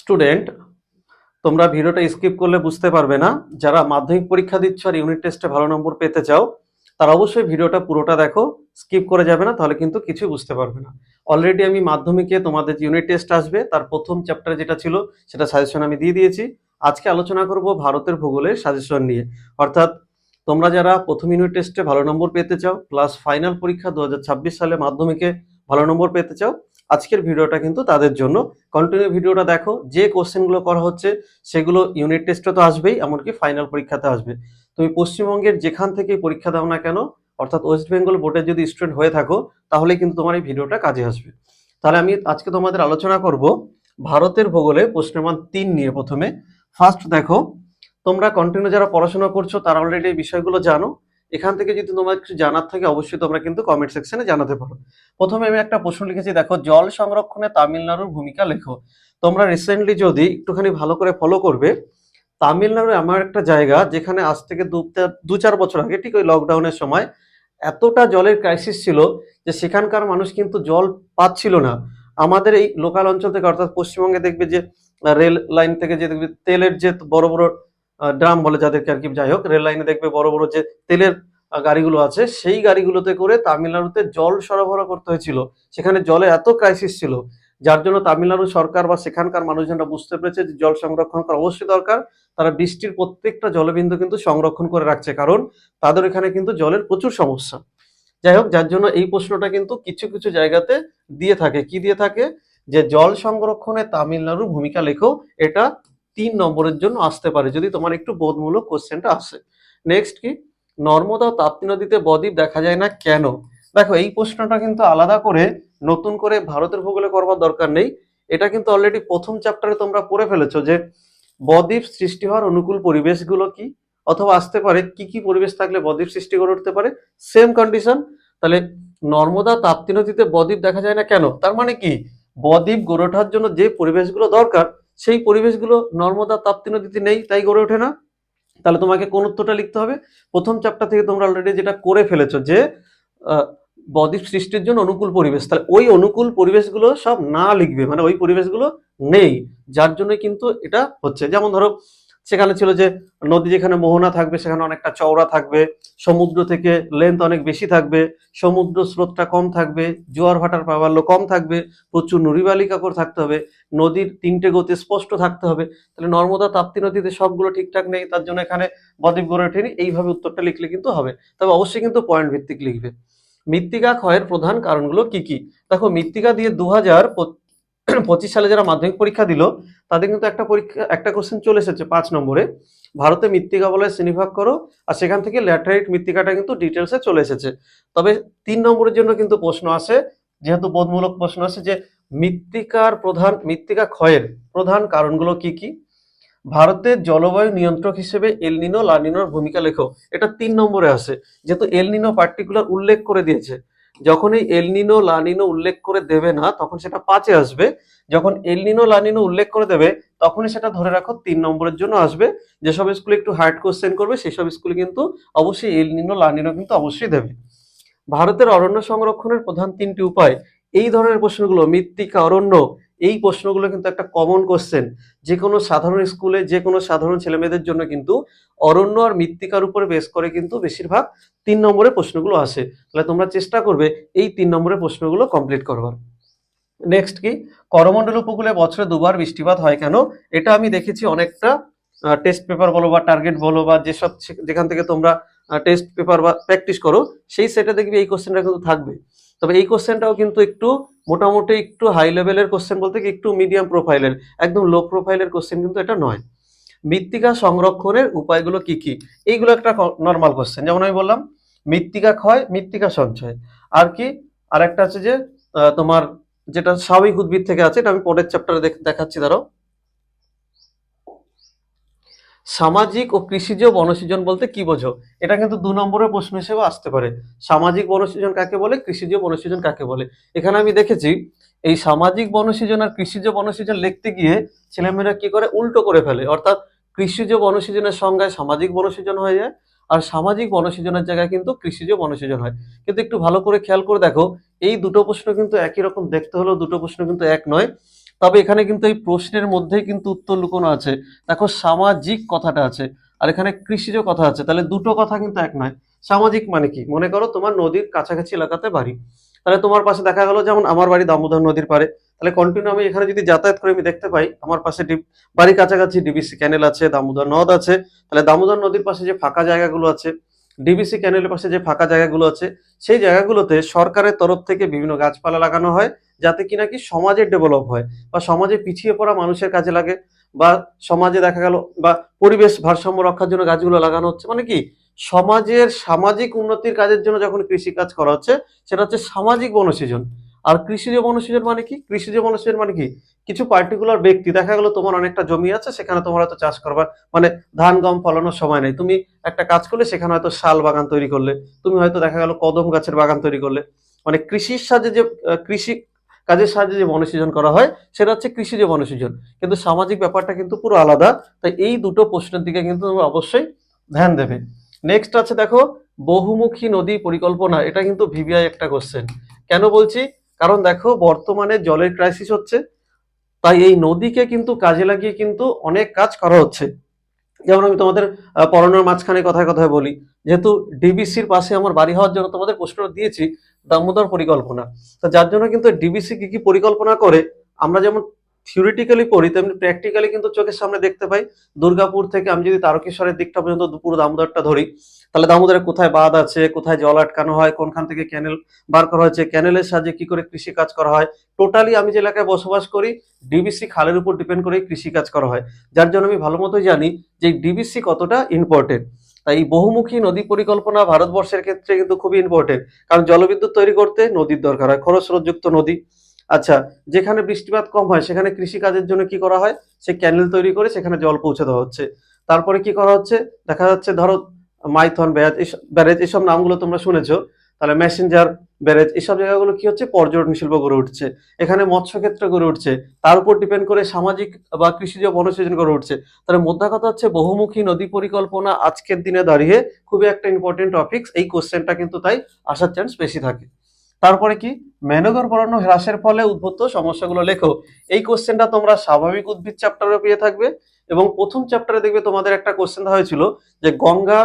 Student, তোমরা ভিডিওটা skip করলে বুঝতে পারবে না। যারা মাধ্যমিক পরীক্ষা দিচ্ছ আর ইউনিট টেস্টে ভালো নম্বর পেতে চাও, তারা অবশ্যই ভিডিওটা পুরোটা দেখো স্কিপ করে যাবে না, তাহলে কিন্তু কিছুই বুঝতে পারবে না। অলরেডি আমি মাধ্যমিকে তোমাদের ইউনিট টেস্ট আসবে, তার প্রথম চ্যাপ্টার যেটা ছিল, সেটা সাজেশন আমি দিয়ে দিয়েছি। আজকে আলোচনা করব ভারতের ভূগোলের সাজেশন নিয়ে। অর্থাৎ তোমরা যারা প্রথম ইউনিট টেস্টে ভালো নম্বর পেতে চাও প্লাস ফাইনাল পরীক্ষা দু হাজার ছাব্বিশ সালে মাধ্যমিকে ভালো নম্বর পেতে চাও আজকের ভিডিওটা কিন্তু তাদের জন্য। কন্টিনিউ ভিডিওটা দেখো, যে কোশ্চেনগুলো করা হচ্ছে, সেগুলো ইউনিট টেস্টে তো আসবেই, এমনকি ফাইনাল পরীক্ষাতে আসবে। তুমি পশ্চিমবঙ্গের যেখান থেকে পরীক্ষা দাও না কেন, অর্থাৎ ওয়েস্ট বেঙ্গল বোর্ডের যদি স্টুডেন্ট হয়ে থাকো তাহলে কিন্তু তোমার এই ভিডিওটা কাজে আসবে। তাহলে আমি আজকে তোমাদের আলোচনা করব ভারতের ভূগোলে প্রশ্নমান তিন নিয়ে প্রথমে। ফার্স্ট দেখো, তোমরা কন্টিনিউ যারা পড়াশোনা করছ, তারা অলরেডি এই বিষয়গুলো জানো। এখান থেকে যদি তোমার কিছু জানার থাকে, অবশ্যই তোমরা কিন্তু কমেন্ট সেকশনে জানাতে পারো। প্রথমে আমি একটা প্রশ্ন লিখেছি, দেখো, জল সংরক্ষণে তামিলনাড়ুর ভূমিকা লেখো। তোমরা রিসেন্টলি যদি একটুখানি ভালো করে ফলো করবে, তামিলনাড়ু এমন একটা জায়গা যেখানে আজ থেকে দু চার বছর আগে, ঠিক ওই লকডাউনের সময় এতটা জলের ক্রাইসিস ছিল যে সেখানকার মানুষ কিন্তু জল পাচ্ছিল না। আমাদের এই লোকাল অঞ্চল থেকে, অর্থাৎ পশ্চিমবঙ্গে দেখবে যে রেল লাইন থেকে যে দেখবে তেলের যে বড় বড় ড্রাম বলে যাদেরকে আর কি, যাই হোক রেল লাইনে দেখবে বড় বড় যে তেলের গাড়িগুলো আছে, সেই গাড়িগুলোতে করে তামিলনাড়ুতে জল সরবরাহ করতে হয়েছিল। সেখানে জলে এত ক্রাইসিস ছিল, যার জন্য তামিলনাড়ু সরকার বা সেখানকার মানুষজনরা বুঝতে পেরেছে যে জল সংরক্ষণ করা অবশ্যই দরকার। তারা বৃষ্টির প্রত্যেকটা জলবিন্দু কিন্তু সংরক্ষণ করে রাখছে, কারণ তাদের এখানে কিন্তু জলের প্রচুর সমস্যা। যাই হোক, যার জন্য এই প্রশ্নটা কিন্তু কিছু কিছু জায়গাতে দিয়ে থাকে। কি দিয়ে থাকে? যে জল সংরক্ষণে তামিলনাড়ুর ভূমিকা লেখো, এটা তিন নম্বরের জন্য আসতে পারে, যদি তোমার একটু বোধমূলক কোশ্চেনটা আসে। নেক্সট কি? নর্মদা তাপ্তি নদীতে বদ্বীপ দেখা যায় না কেন? দেখো, এই প্রশ্নটা কিন্তু আলাদা করে নতুন করে ভারতের ভূগোলে করবার দরকার নেই। এটা কিন্তু অলরেডি প্রথম চ্যাপ্টারে তোমরা পড়ে ফেলেছো যে বদ্বীপ সৃষ্টি হওয়ার অনুকূল পরিবেশগুলো কি? অথবা আসতে পারে, কি কি পরিবেশ থাকলে বদ্বীপ সৃষ্টি করে উঠতে পারে? সেম কন্ডিশন তাহলে নর্মদা তাপ্তি নদীতে বদ্বীপ দেখা যায় না কেন? তার মানে কি? বদ্বীপ গড়ে ওঠার জন্য যে পরিবেশগুলো দরকার, সেই পরিবেশগুলো নর্মদা তাপ্তি নদীতে নেই, তাই গড়ে ওঠে না। তাহলে তোমাকে কোন উত্তরটা লিখতে হবে? প্রথম চ্যাপ্টার থেকে তোমরা অলরেডি যেটা করে ফেলেছো যে বদ্বীপ সৃষ্টির জন্য অনুকূল পরিবেশ, তাহলে ওই অনুকূল পরিবেশগুলো সব না লিখবে মানে ওই পরিবেশগুলো নেই। যার জন্য কিন্তু এটা হচ্ছে। যেমন ধরো সেখানে ছিল যে নদী যেখানে মোহনা থাকবে, সেখানে অনেকটা চওড়া থাকবে, সমুদ্র থেকে লেন্থ অনেক বেশি থাকবে, সমুদ্র স্রোতটা কম থাকবে, জোয়ার ভাটার প্রাবল্য কম থাকবে, প্রচুর নুড়িবালি কাকড় থাকতে হবে, নদীর তিনটে গতি স্পষ্ট থাকতে হবে, তাহলে নর্মদা তাপ্তি নদীতে সবগুলো ঠিকঠাক নেই, তার জন্য এখানে বদ্বীপ গড়ে ওঠেনি, এইভাবে উত্তরটা লিখলে কিন্তু হবে, তবে অবশ্যই কিন্তু পয়েন্ট ভিত্তিক লিখবে। মৃত্তিকা ক্ষয়ের প্রধান কারণগুলো কি কি? দেখো, মৃত্তিকা দিয়ে দু হাজার পঁচিশ সালে যারা মাধ্যমিক পরীক্ষা দিল, তাদের কিন্তু একটা পরীক্ষা, একটা কোশ্চেন চলে এসেছে পাঁচ নম্বরে। ভারতে মৃত্তিকা বলয় শ্রেণীভাগ করো, আর সেখান থেকে ল্যাটারাইট মৃত্তিকাটা কিন্তু ডিটেলসে চলে এসেছে। তবে তিন নম্বরের জন্য কিন্তু প্রশ্ন আসে, যেহেতু বোধমূলক প্রশ্ন আসে যে মৃত্তিকার প্রধান, মৃত্তিকা ক্ষয়ের প্রধান কারণগুলো কি কি? ভারতের জলবায়ু নিয়ন্ত্রক হিসেবে এলনিনো লানিনোর ভূমিকা লেখো। এটা তিন নম্বরে আসে, যেহেতু এলনিনো পার্টিকুলার উল্লেখ করে দিয়েছে। যখন এই এলনিনো লানিনো উল্লেখ করে দেবে না, তখন সেটা পাঁচে আসবে। যখন এলনিনো লানিনো উল্লেখ করে দেবে, তখনই সেটা ধরে রাখো তিন নম্বরের জন্য আসবে। যেসব স্কুলে একটু হার্ড কোশ্চেন করবে, সেসব স্কুলে কিন্তু অবশ্যই এলনিনো লানিনো কিন্তু অবশ্যই দেবে। ভারতের অরণ্য সংরক্ষণের প্রধান তিনটি উপায়, এই ধরনের প্রশ্নগুলো, মৃত্তিকা, অরণ্য এই প্রশ্নগুলো কিন্তু একটা কমন কোশ্চেন যে কোনো সাধারণ স্কুলে যে কোনো সাধারণ ছেলেমেয়েদের জন্য কিন্তু অরণ্য আর মৃত্তিকার উপরে বেস করে কিন্তু বেশিরভাগ তিন নম্বরের প্রশ্নগুলো আসে। তাহলে তোমরা চেষ্টা করবে এই তিন নম্বরের প্রশ্নগুলো কমপ্লিট করবার। নেক্সট কি? করমণ্ডল উপকূলে বছরে দুবার বৃষ্টিপাত হয় কেন? এটা আমি দেখেছি অনেকটা টেস্ট পেপার বলো বা টার্গেট বলো বা যেসব যেখান থেকে তোমরা টেস্ট পেপার বা প্র্যাকটিস করো, সেই সেটে দেখবি এই কোশ্চেনটা কিন্তু থাকবে। তবে এই কোশ্চেনটাও কিন্তু একটু মোটামুটি একটু হাই লেভেলের কোশ্চেন বলতে কি একটু মিডিয়াম প্রোফাইলের একদম লো প্রোফাইলের কোশ্চেন কিন্তু এটা নয়। মৃত্তিকা সংরক্ষণের উপায়গুলো কি কি? এইগুলো একটা নর্মাল কোশ্চেন যেমন আমি বললাম, মৃত্তিকা ক্ষয়, মৃত্তিকা সঞ্চয়। আর কি? আর একটা আছে যে তোমার যেটা স্বাভাবিক উদ্ভিদ থেকে আছে, এটা আমি পরের চ্যাপ্টারে দেখাচ্ছি ধরো সামাজিক ও কৃষিজ বনসৃজন বলতে কি বোঝো? এটা কিন্তু দু নম্বরের প্রশ্ন হিসেবে আসতে পারে। সামাজিক বনসৃজন কাকে বলে? কৃষিজ বনসৃজন কাকে বলে? এখানে আমি দেখেছি, এই সামাজিক বনসৃজন আর কৃষিজ বনসৃজন লিখতে গিয়ে ছেলেমেয়েরা কি করে? উল্টো করে ফেলে। অর্থাৎ কৃষিজ বনসৃজনের সংজ্ঞায় সামাজিক বনসৃজন হয়ে যায়, আর সামাজিক বনসৃজনের জায়গায় কিন্তু কৃষিজ বনসৃজন হয়। কিন্তু একটু ভালো করে খেয়াল করে দেখো, এই দুটো প্রশ্ন কিন্তু একই রকম, দেখতে হলেও দুটো প্রশ্ন কিন্তু এক নয়। তবে এখানে কিন্তু এই প্রশ্নের মধ্যেই কিন্তু উত্তর লুকোনো আছে। দেখো, সামাজিক কথাটা আছে, আর এখানে কৃষিজ কথা আছে। তাহলে দুটো কথা কিন্তু এক নয়। সামাজিক মানে কি? মনে করো, তোমার নদীর কাছাকাছি এলাকাতে বাড়ি। তাহলে তোমার পাশে দেখা গেলো, যেমন আমার বাড়ি দামোদর নদীর পারে তাহলে কন্টিনিউ আমি এখানে যদি যাতায়াত করে, আমি দেখতে পাই, আমার পাশে বাড়ির কাছাকাছি ডিবিসি ক্যানেল আছে, দামোদর নদ আছে। তাহলে দামোদর নদীর পাশে যে ফাঁকা জায়গাগুলো আছে ডিবিসি ক্যানেলের পাশে যে ফাঁকা জায়গাগুলো আছে, সেই জায়গাগুলোতে সরকারের তরফ থেকে বিভিন্ন গাছপালা লাগানো হয়। যাতে কিনা কি সমাজের ডেভেলপ হয় বা সমাজে পিছিয়ে পড়া মানুষের কাজে লাগে বা সমাজে দেখা গেল বা পরিবেশ ভারসাম্য রক্ষার জন্য গাছগুলো লাগানো হচ্ছে। মানে কি? সমাজের সামাজিক উন্নতির কাজের জন্য যখন কৃষি কাজ করা হচ্ছে, সেটা হচ্ছে সামাজিক বনসৃজন। আর কৃষিজ বনসৃজন মানে কি? কৃষিজ বনসৃজন মানে কি? কিছু পার্টিকুলার ব্যক্তি, দেখা গেলো তোমার অনেকটা জমি আছে, সেখানে তোমার হয়তো চাষ করবার মানে ধান, গম ফলানোর সময় নেই। তুমি একটা কাজ করলে, সেখানে হয়তো শাল বাগান তৈরি করলে। তুমি হয়তো দেখা গেলো কদম গাছের বাগান তৈরি করলে। মানে কৃষির সাহায্যে যে কৃষি কাজের সাহায্যে যে বনসৃজন করা হয়, সেটা হচ্ছে কৃষিজ বনসৃজন। কিন্তু সামাজিক ব্যাপারটা কিন্তু পুরো আলাদা, তাই এই দুটো প্রশ্নের দিকে কিন্তু অবশ্যই ধ্যান দেবে। নেক্সট আছে দেখো, বহুমুখী নদী পরিকল্পনা, এটা কিন্তু ভিভিআই একটা কোশ্চেন কেন বলছি? কারণ দেখো, বর্তমানে জলের ক্রাইসিস হচ্ছে, তাই এই নদীকে কিন্তু কাজে লাগিয়ে কিন্তু অনেক কাজ করা হচ্ছে। যেমন আমি তোমাদের পড়ানোর মাঝখানে কথায় কথায় বলি, যেহেতু ডিবিসির পাশে আমার বাড়ি হওয়ার জন্য তোমাদের প্রশ্ন দিয়েছি দামোদর পরিকল্পনা। তো যার জন্য কিন্তু ডিবিসি কি কি পরিকল্পনা করে, আমরা যেমন থিওরিটিক্যালি পড়ি তেমনি প্র্যাকটিক্যালি কিন্তু চোখের সামনে দেখতে পাই। দুর্গাপুর থেকে আমি যদি তারকেশ্বরের দিকটা পর্যন্ত পুরো দামোদরটা ধরি, তাহলে দামোদরে কোথায় বাঁধ আছে, কোথায় জল আটকানো হয়, কোনখান থেকে ক্যানেল বার করা হয়েছে ক্যানেলের সাহায্যে কি করে কৃষি কাজ করা হয় টোটালি আমি যে এলাকায় বসবাস করি ডিবিসি খালের উপর ডিপেন্ড করে কৃষি কাজ করা হয়। যার জন্য আমি ভালো মতোই জানি যে ডিবিসি কতটা ইম্পর্টেন্ট তাই বহুমুখী নদী পরিকল্পনা ভারতবর্ষের ক্ষেত্রে কিন্তু খুবই ইম্পর্টেন্ট কারণ জলবিদ্যুৎ তৈরি করতে নদীর দরকার হয়, খরস্রোতযুক্ত নদী। আচ্ছা যেখানে বৃষ্টিপাত কম হয়, সেখানে কৃষি কাজের জন্য কি করা হয়? সে ক্যানেল তৈরি করে সেখানে জল পৌঁছে দেওয়া হচ্ছে। তারপরে কি করা হচ্ছে? দেখা যাচ্ছে ধরো, মাইথন, ব্যারেজ ব্যারেজ, এসব নামগুলো তোমরা শুনেছো। তাহলে মেসেঞ্জার ব্যারেজ এসব জায়গাগুলো কি হচ্ছে? পর্যটন শিল্প গড়ে উঠছে। এখানে মৎস্য ক্ষেত্র গড়ে উঠছে। তার উপর ডিপেন্ড করে সামাজিক বা কৃষিজ বনসৃজন গড়ে উঠছে। তাহলে মোদ্দা কথা হচ্ছে বহুমুখী নদী পরিকল্পনা আজকের দিনে দাঁড়িয়ে খুবই একটা ইম্পর্টেন্ট টপিকস এই কোশ্চেনটা কিন্তু তাই আসার চান্স বেশি থাকে। তারপরে কি? মেনগর পরণ্য হ্রাসের ফলে উদ্ভূত সমস্যাগুলো লেখো। এই কোশ্চেনটা তোমরা স্বাভাবিক উদ্ভিদ চ্যাপ্টারে পেয়ে থাকবে। এবং প্রথম চ্যাপ্টারে দেখবে তোমাদের একটা কোশ্চেন হয়েছিল যে গঙ্গা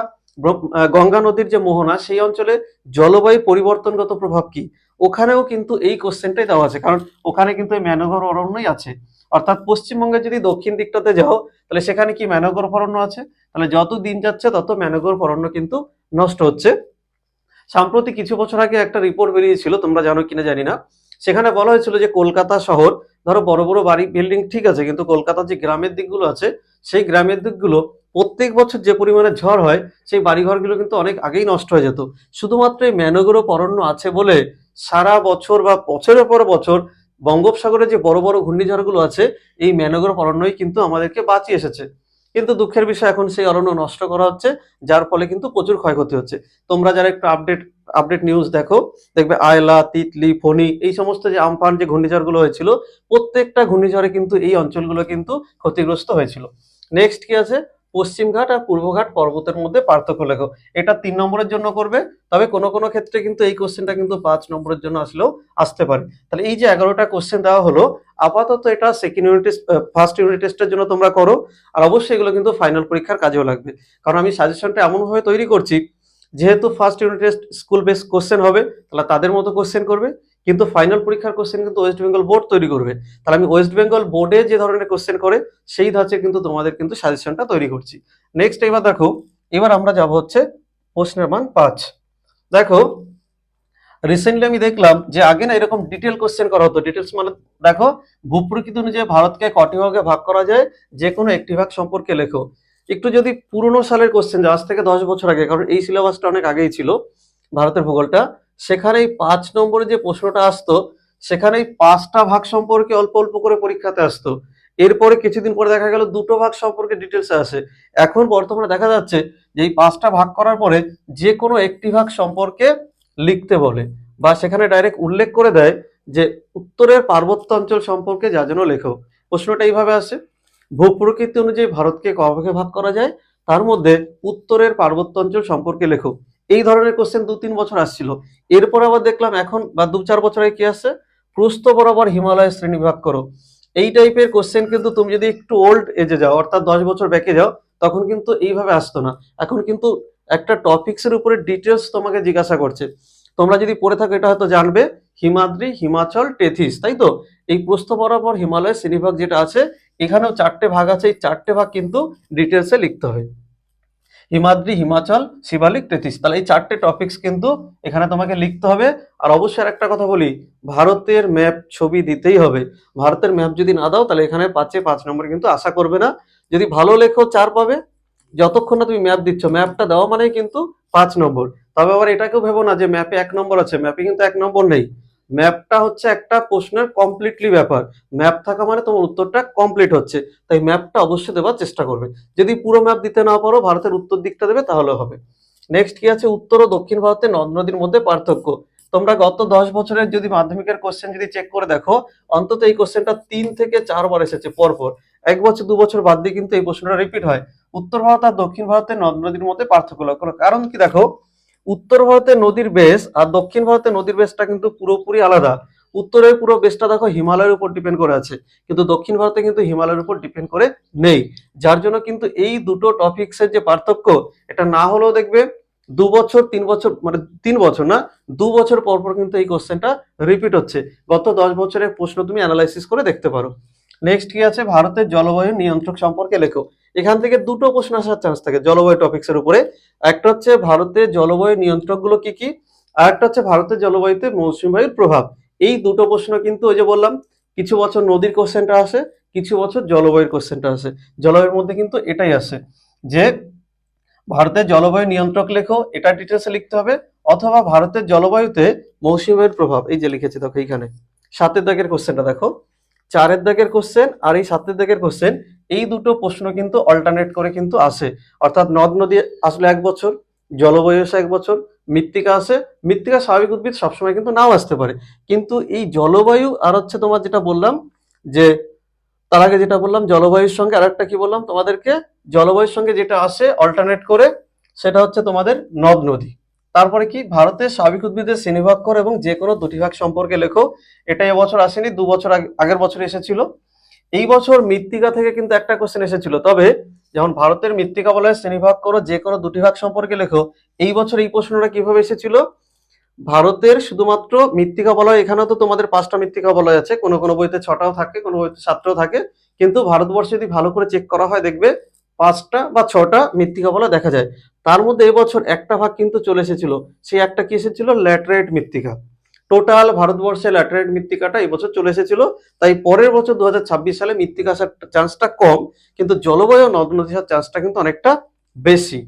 গঙ্গা নদীর যে মোহনা, সেই অঞ্চলে জলবায়ু পরিবর্তনগত প্রভাব কি? ওখানেও কিন্তু এই কোশ্চেনটাই দেওয়া আছে। কারণ ওখানে কিন্তু এই ম্যানগর অরণ্যই আছে। অর্থাৎ পশ্চিমবঙ্গে যদি দক্ষিণ দিকটাতে যাও, তাহলে সেখানে কি ম্যানগর অরণ্য আছে? তাহলে যত দিন যাচ্ছে, তত ম্যানগর অরণ্য কিন্তু নষ্ট হচ্ছে। সাম্প্রতিক কিছু বছর আগে একটা রিপোর্ট বেরিয়েছিল, তোমরা জানো কিনা জানি না। সেখানে বলা হয়েছিল যে, কলকাতা শহর, ধরো বড় বড় বাড়ি বিল্ডিং ঠিক আছে, কিন্তু কলকাতার যে গ্রামের দিকগুলো আছে, সেই গ্রামের দিকগুলো প্রত্যেক বছর যে পরিমাণে ঝড় হয়, সেই বাড়িঘরগুলো কিন্তু অনেক আগেই নষ্ট হয়ে যেত। শুধুমাত্র এই ম্যানগ্রোভ অরণ্য আছে বলে সারা বছর বা বছরের পর বছর বঙ্গোপসাগরে যে বড় বড় ঘূর্ণিঝড়গুলো আছে, এই ম্যানগ্রোভ অরণ্যই কিন্তু আমাদেরকে বাঁচিয়ে এসেছে। কিন্তু দুঃখের বিষয় এখন সেই অরণ্য নষ্ট করা হচ্ছে, যার ফলে কিন্তু প্রচুর ক্ষয়ক্ষতি হচ্ছে। তোমরা যারা একটু আপডেট আপডেট নিউজ দেখো, দেখবে আয়লা, তিতলি, ফণি, এই সমস্ত যে আমফান যে ঘূর্ণিঝড়গুলো হয়েছিল, প্রত্যেকটা ঘূর্ণিঝড়ে কিন্তু এই অঞ্চলগুলো কিন্তু ক্ষতিগ্রস্ত হয়েছিল। নেক্সট কি আছে? পশ্চিমঘাট আর পূর্বঘাট পর্বতের মধ্যে পার্থক্য লেখো। এটা তিন নম্বরের জন্য করবে, তবে কোনো কোনো ক্ষেত্রে কিন্তু এই কোশ্চেনটা কিন্তু পাঁচ নম্বরের জন্য আসলেও আসতে পারে। তাহলে এই যে এগারোটা কোশ্চেন দেওয়া হলো, আপাতত এটা second unit test first unit টেস্টের জন্য তোমরা করো, আর অবশ্যই এগুলো কিন্তু ফাইনাল পরীক্ষার কাজেও লাগবে। কারণ আমি সাজেশনটা এমনভাবে তৈরি করছি, যেহেতু first unit test school base question হবে, তাহলে তাদের মতো কোশ্চেন করবে। কিন্তু ফাইনাল পরীক্ষার কোশ্চেন কিন্তু ওয়েস্ট বেঙ্গল বোর্ড তৈরি করবে। তাহলে আমি ওয়েস্ট বেঙ্গল বোর্ডে যে ধরনের কোশ্চেন করে, সেই ধাঁচে কিন্তু তোমাদের কিন্তু সাজেশনটা তৈরি করছি। নেক্সট এবার দেখো, এবার আমরা যাব হচ্ছে প্রশ্নের মান পাঁচ। দেখো রিসেন্টলি আমি দেখলাম যে আগে না এরকম ডিটেল কোশ্চেন করা হতো। ডিটেলস মানে দেখো, ভূপ্রকৃতি অনুযায়ী ভারতকে কটি ভাগে ভাগ করা যায়? যে কোনো একটি ভাগ সম্পর্কে লেখো। একটু যদি পুরনো সালের কোশ্চেন আজ থেকে দশ বছর আগে, কারণ এই সিলেবাসটা অনেক আগেই ছিল, ভারতের ভূগোলটা। সেখানে পাঁচ নম্বরে যে প্রশ্নটা আসতো সেখানে পাঁচটা ভাগ সম্পর্কে অল্প অল্প করে পরীক্ষাতে আসতো। এরপরে কিছুদিন পরে দেখা গেল দুটো ভাগ সম্পর্কে ডিটেলস আসে। এখন বর্তমানে দেখা যাচ্ছে যে এই পাঁচটা ভাগ করার পরে যে কোনো একটি ভাগ সম্পর্কে লিখতে বলে বা সেখানে ডাইরেক্ট উল্লেখ করে দেয় যে উত্তরের পার্বত্য অঞ্চল সম্পর্কে যা যেন লেখো। প্রশ্নটা এইভাবে আসে। ভূপ্রকৃতি অনুযায়ী ভারতকে ক ভাগে ভাগ করা যায়? তার মধ্যে উত্তরের পার্বত্য অঞ্চল সম্পর্কে লেখো। এই ধরনের কোশ্চেন দু তিন বছর আসছিল। এরপর আবার দেখলাম এখন বা দু চার বছর আগে কি আসছে প্রস্থ বরাবর হিমালয় শ্রেণীবিভাগ করো। এই টাইপের কোশ্চেন কিন্তু তুমি যদি একটু ওল্ড এজে যাও, অর্থাৎ দশ বছর ব্যাকে যাও, তখন কিন্তু এইভাবে আসতো না। এখন কিন্তু একটা টপিক্সের উপরে ডিটেলস তোমাকে জিজ্ঞাসা করছে। তোমরা যদি পড়ে থাকো, এটা হয়তো জানবে, হিমাদ্রি, হিমাচল, টেথিস, তাই তো? এই প্রস্থ বরাবর হিমালয় শ্রেণীভাগ যেটা আছে, এখানেও চারটে ভাগ আছে, এই চারটে ভাগ কিন্তু ডিটেলসে লিখতে হবে হিমাদ্রি, হিমাচল, শিবালিক তেথিস তাহলে এই চারটে টপিকস কিন্তু এখানে তোমাকে লিখতে হবে। আর অবশ্যই একটা কথা বলি, ভারতের ম্যাপ ছবি দিতেই হবে। ভারতের ম্যাপ যদি না দাও, তাহলে এখানে পাঁচে পাঁচ নম্বর কিন্তু আশা করবে না। যদি ভালো লেখো চার পাবে, যতক্ষণ না তুমি ম্যাপ দিচ্ছ ম্যাপটা দেওয়া মানেই কিন্তু পাঁচ নম্বর তবে আবার এটাকেও ভেবো না যে ম্যাপে এক নম্বর আছে ম্যাপে কিন্তু এক নম্বর নেই। ম্যাপটা হচ্ছে একটা প্রশ্নের কমপ্লিটলি ব্যাপার। ম্যাপ থাকা মানে তোমার উত্তরটা কমপ্লিট হচ্ছে। তাই ম্যাপটা অবশ্যই দেওয়ার চেষ্টা করবে। যদি পুরো ম্যাপ দিতে না পারো, ভারতের উত্তর দিকটা দেবে, তাহলে হবে। নেক্সট কি আছে? উত্তর ও দক্ষিণ ভারতের নদ নদীর মধ্যে পার্থক্য। তোমরা গত দশ বছরের যদি মাধ্যমিকের কোশ্চেন যদি চেক করে দেখো, অন্তত এই কোশ্চেনটা তিন থেকে চারবার এসেছে, পরপর। এক বছর, দু বছর বাদ দিয়ে কিন্তু এই প্রশ্নটা রিপিট হয়। উত্তর ভারত আর দক্ষিণ ভারতের নদ নদীর মধ্যে পার্থক্য লক্ষ্য কারণ কি দেখো উত্তর ভারতের নদীর বেস আর দক্ষিণ ভারতের নদীর বেসটা কিন্তু পুরোপুরি আলাদা। উত্তরের পুরো বেশটা দেখো হিমালয়ের উপর ডিপেন্ড করে আছে, কিন্তু দক্ষিণ ভারতে কিন্তু হিমালয়ের উপর ডিপেন্ড করে নেই। যার জন্য কিন্তু এই দুটো টপিক্সের যে পার্থক্য, এটা না হলেও দেখবে দু বছর, তিন বছর মানে তিন বছর না, দু বছর পর পর কিন্তু এই কোশ্চেনটা রিপিট হচ্ছে। গত দশ বছরের প্রশ্ন তুমি অ্যানালাইসিস করে দেখতে পারো। নেক্সট কি আছে? ভারতের জলবায়ু নিয়ন্ত্রক সম্পর্কে লেখো। এখান থেকে দুটো প্রশ্ন আসার চান্স থাকে জলবায়ু টপিক্সের উপরে। একটা হচ্ছে ভারতের জলবায়ু নিয়ন্ত্রকগুলো কি কি? আর একটা হচ্ছে ভারতের জলবায়ুতে মৌসুমী বায়ুর প্রভাব। এই দুটো প্রশ্ন কিন্তু ওই যে বললাম, কিছু বছর নদীর কোশ্চেনটা আসে, কিছু বছর জলবায়ুর কোশ্চেনটা আসে। জলবায়ুর মধ্যে কিন্তু এটাই আসে যে, ভারতের জলবায়ু নিয়ন্ত্রক লেখো, এটা ডিটেলসে লিখতে হবে, অথবা ভারতের জলবায়ুতে মৌসুমী বায়ুর প্রভাব, এই যে লিখেছি দেখো এইখানে। সাতের দাগের কোশ্চেনটা দেখো। চারের দাগের কোশ্চেন আর এই সাতের দাগের কোশ্চেন এই দুটো প্রশ্ন কিন্তু অল্টারনেট করে কিন্তু আসে। অর্থাৎ নদ নদী আসলে এক বছর, জলবায়ু আসে এক বছর, মৃত্তিকা আসে। মৃত্তিকা স্বাভাবিক উদ্ভিদ সবসময় কিন্তু নাও আসতে পারে। কিন্তু এই জলবায়ু আর হচ্ছে তোমার যেটা বললাম যে, তার আগে যেটা বললাম জলবায়ুর সঙ্গে আর একটা কি বললাম? তোমাদেরকে জলবায়ুর সঙ্গে যেটা আসে অল্টারনেট করে, সেটা হচ্ছে তোমাদের নদ নদী। তারপরে কি? ভারতের স্বাভাবিক উদ্ভিদের শ্রেণীভাগ করো এবং যে কোনো দুটি ভাগ সম্পর্কে লেখো। এটা এবছর আসেনি, দু বছর আগে- আগের বছর এসেছিল। এই বছর মৃত্তিকা থেকে কিন্তু একটা কোশ্চেন এসেছিল। তবে যেমন ভারতের মৃত্তিকা বলয় শ্রেণীভাগ করো, যে কোনো দুটি ভাগ সম্পর্কে লেখো, এই বছর এই প্রশ্নটা কীভাবে এসেছিল? ভারতের শুধুমাত্র মৃত্তিকা বলয়, এখানেও তো তোমাদের পাঁচটা মৃত্তিকা বলয় আছে। কোনো কোনো বইতে ছটাও থাকে, কোনো বইতে সাতটাও থাকে। কিন্তু ভারতবর্ষে যদি ভালো করে চেক করা হয়, দেখবে পাঁচটা বা ছটা মৃত্তিকা বলয় দেখা যায়। তার মধ্যে এবছর একটা ভাগ কিন্তু চলে এসেছিল। সেই একটা কি এসেছিল? ল্যাটেরাইট মৃত্তিকা। টোটাল ভারতবর্ষে ল্যাটেরাইট মৃত্তিকাটা এবছর চলে এসেছিল। তাই পরের বছর দু হাজার ছাব্বিশ সালে মৃত্তিকা আসার চান্সটা কম, কিন্তু জলবায়ু নদ নদী চান্সটা কিন্তু অনেকটা বেশি।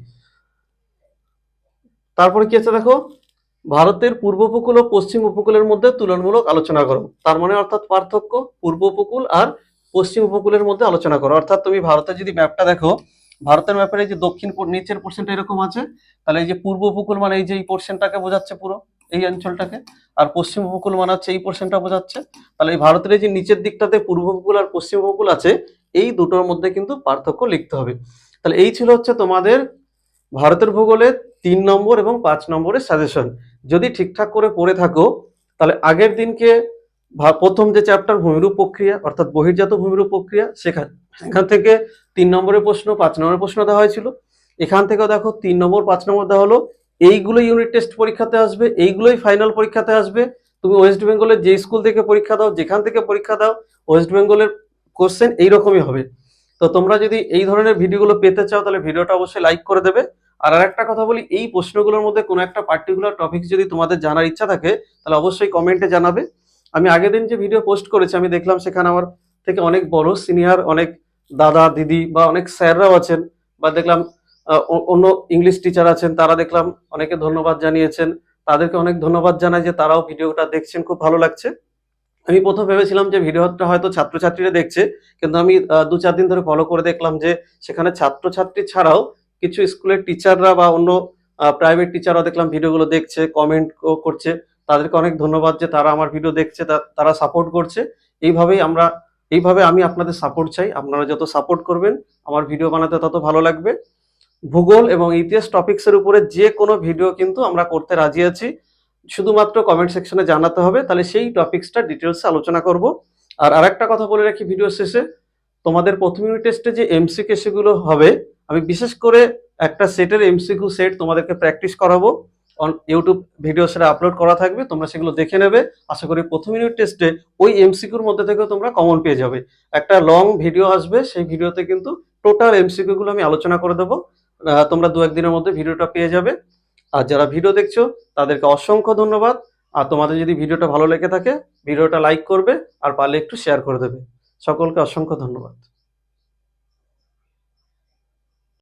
তারপরে কি আছে দেখো? ভারতের পূর্ব উপকূল ও পশ্চিম উপকূলের মধ্যে তুলনামূলক আলোচনা করো। তার মানে অর্থাৎ পার্থক্য, পূর্ব উপকূল আর পশ্চিম উপকূলের মধ্যে আলোচনা করো। অর্থাৎ তুমি ভারতের যদি ম্যাপটা দেখো, ভারতের ম্যাপের এই যে দক্ষিণ নিচের পোর্শনটা এরকম আছে, তাহলে এই যে পূর্ব উপকূল মানে এই যে এই পোর্শনটাকে বোঝাচ্ছে পুরো। এই অঞ্চলটাকে। আর পশ্চিম উপকূল মানে হচ্ছে এই পোর্শনটা বোঝাচ্ছে। তাহলে এই ভারতের যে নিচের দিকটাতে পূর্ব উপকূল আর পশ্চিম উপকূল আছে, এই দুটোর মধ্যে কিন্তু পার্থক্য লিখতে হবে। তাহলে এই ছিল হচ্ছে তোমাদের ভারতের ভূগোলের তিন নম্বর এবং পাঁচ নম্বরের সাজেশন যদি ঠিকঠাক করে পড়ে থাকো, তাহলে আগের দিনকে প্রথম যে চ্যাপ্টার ভূমিরূপ প্রক্রিয়া, অর্থাৎ বহির্জাত ভূমিরূপ প্রক্রিয়া সেখান সেখান থেকে তিন নম্বরের প্রশ্ন, পাঁচ নম্বরের প্রশ্ন দেওয়া হয়েছিল। এখান থেকে দেখো তিন নম্বর, পাঁচ নম্বর দেওয়া হলো এইগুলো ইউনিট টেস্ট পরীক্ষাতে আসবে, এইগুলোই ফাইনাল পরীক্ষাতে আসবে। তুমি ওয়েস্ট বেঙ্গলের যে স্কুল থেকে পরীক্ষা দাও, যেখান থেকে পরীক্ষা দাও ওয়েস্ট বেঙ্গলের কোশ্চেন এইরকমই হবে। তো তোমরা যদি এই ধরনের ভিডিওগুলো পেতে চাও, তাহলে ভিডিওটা অবশ্যই লাইক করে দেবে। আর আরেকটা কথা বলি, এই প্রশ্নগুলোর মধ্যে কোনো একটা পার্টিকুলার টপিক যদি তোমাদের জানার ইচ্ছা থাকে, তাহলে অবশ্যই কমেন্টে জানাবে। আমি আগের দিন যে ভিডিও পোস্ট করেছি, আমি দেখলাম সেখানে আমার থেকে অনেক বড় সিনিয়র অনেক দাদা, দিদি বা অনেক স্যাররাও আছেন, বা দেখলাম অন্য ইংলিশ টিচার আছেন, তারা দেখলাম অনেকে ধন্যবাদ জানিয়েছেন। তাদেরকে অনেক ধন্যবাদ জানাই যে তারাও ভিডিওটা দেখছেন, খুব ভালো লাগছে। আমি প্রথম ভেবেছিলাম যে ভিডিওটা হয়তো ছাত্রছাত্রীরা দেখছে, কিন্তু আমি দু চার দিন ধরে ফলো করে দেখলাম যে সেখানে ছাত্রছাত্রী ছাড়াও কিছু স্কুলের টিচাররা বা অন্য প্রাইভেট টিচাররা দেখলাম ভিডিওগুলো দেখছে কমেন্ট করছে। তাদেরকে অনেক ধন্যবাদ যে তারা আমার ভিডিও দেখছে তারা সাপোর্ট করছে। এইভাবেই আমরা, এইভাবে আমি আপনাদের সাপোর্ট চাই। আপনারা যত সাপোর্ট করবেন, আমার ভিডিও বানাতে তত ভালো লাগবে। ভূগোল এবং ইতিহাস টপিক্সের উপরে যে কোনো ভিডিও কিন্তু আমরা করতে রাজি আছি। শুধুমাত্র কমেন্ট সেকশনে জানাতে হবে, তাহলে সেই টপিক্সটা ডিটেলসে আলোচনা করব। আর আরেকটা কথা বলে রাখি ভিডিও শেষে, তোমাদের প্রথম ইউনিট টেস্টে যে এমসিকিউ সেগুলো হবে, আমি বিশেষ করে একটা সেটের এমসিকিউ সেট তোমাদেরকে প্র্যাকটিস করাবো। ইউটিউব ভিডিও সেটা আপলোড করা থাকবে, তোমরা সেগুলো দেখে নেবে। আশা করি প্রথম ইউনিট টেস্টে ওই এমসিকিউর মধ্যে থেকেও তোমরা কমন পেয়ে যাবে। একটা লং ভিডিও আসবে, সেই ভিডিওতে কিন্তু টোটাল এমসিকিউ গুলো আমি আলোচনা করে দেবো। তোমরা দু একদিনের মধ্যে ভিডিওটা পেয়ে যাবে। আর যারা ভিডিও দেখছ, তাদেরকে অসংখ্য ধন্যবাদ। আর তোমাদের যদি ভিডিওটা ভালো লেগে থাকে, ভিডিওটা লাইক করবে আর পারলে একটু শেয়ার করে দেবে। সকলকে অসংখ্য ধন্যবাদ।